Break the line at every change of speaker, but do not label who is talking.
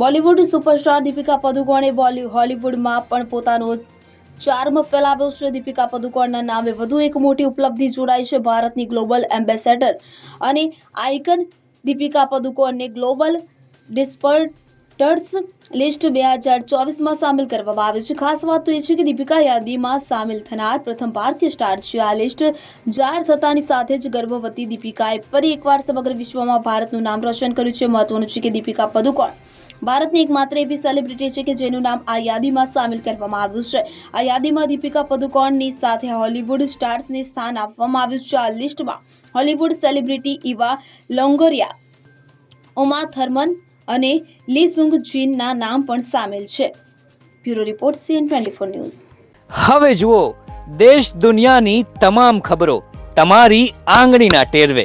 Bollywood superstar Deepika Padukone હોલિવૂડમાં પણ પોતાનો ચાર્મ ફેલાવ્યો છે. દીપિકા પદુકોણના નામે વધુ એક મોટી ઉપલબ્ધિ જોડાઈ છે ભારતની ગ્લોબલ એમ્બેસેડર અને આઇકન દીપિકા પદુકોણને ગ્લોબલ ડિસ્પર્ટર્સ લિસ્ટ બે હજાર ચોવીસમાં સામેલ કરવામાં આવી છે. ખાસ વાત તો એ છે કે દીપિકા યાદીમાં સામેલ થનાર પ્રથમ ભારતીય સ્ટાર છે. આ લિસ્ટ જાહેર થતાની સાથે જ ગર્ભવતી દીપિકાએ ફરી એકવાર સમગ્ર વિશ્વમાં ભારતનું નામ રોશન કર્યું છે. મહત્વનું છે કે દીપિકા પદુકોણ ભારતની એકમાત્ર એવી સેલિબ્રિટી છે કે જેનું નામ આ યાદીમાં સામેલ કરવામાં આવ્યું છે. આ યાદીમાં દીપિકા પદુકોણની સાથે હોલિવૂડ સ્ટાર્સને સ્થાન આપવામાં આવ્યું છે. આ લિસ્ટમાં Hollywood celebrity Eva Longoria, Uma Thurman અને લી સુંગ જીનના નામ પણ સામેલ છે. Bureau report CN twenty four news.
હવે જુઓ, દેશ દુનિયાની તમામ ખબરો તમારી આંગળીના ટેરવે.